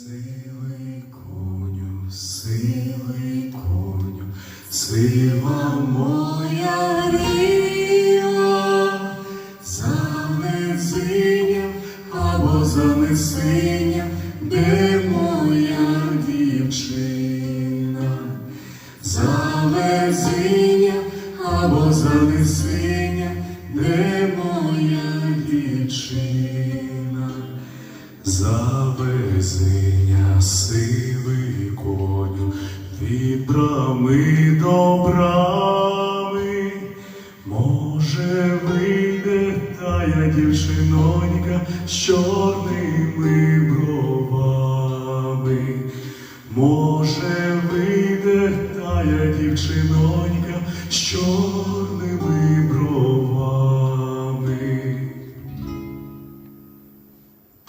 Сивий коню, сивий коню, сива моя ріла, занесиня або занесиня, де моя дівчина, завезиня або занесиня, де моя дівчина. Завезення сивий коню від брами до брами, може вийде тая дівчинонька з чорними бровами, може вийде тая дівчинонька з чорними бровами.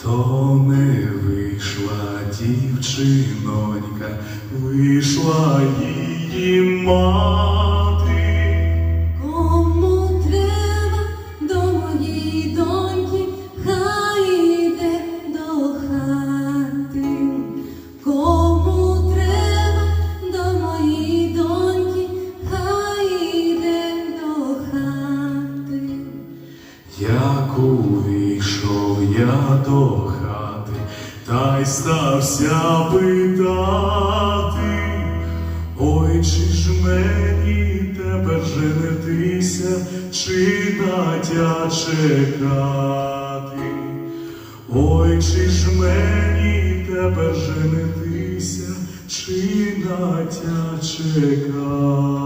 То вийшла дівчинонька, вийшла її мати. Кому треба до моєї доньки, хай іде до хати. Кому треба до моєї доньки, хай іде до хати. Як увійшов я до хати, та й стався питати, ой, чи ж мені тепер женитися, чи натя чекати? Ой, чи ж мені тепер женитися, чи натя чекати?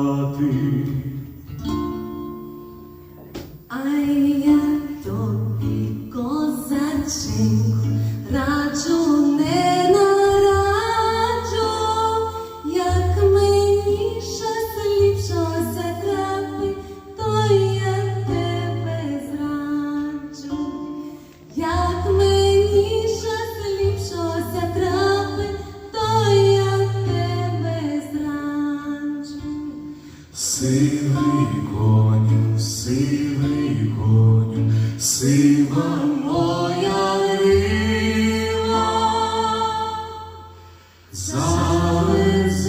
Сивий коню, сивий коню, сива моя рила, завезиня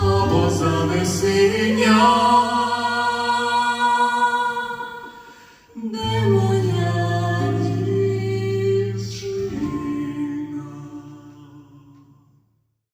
або занесиня,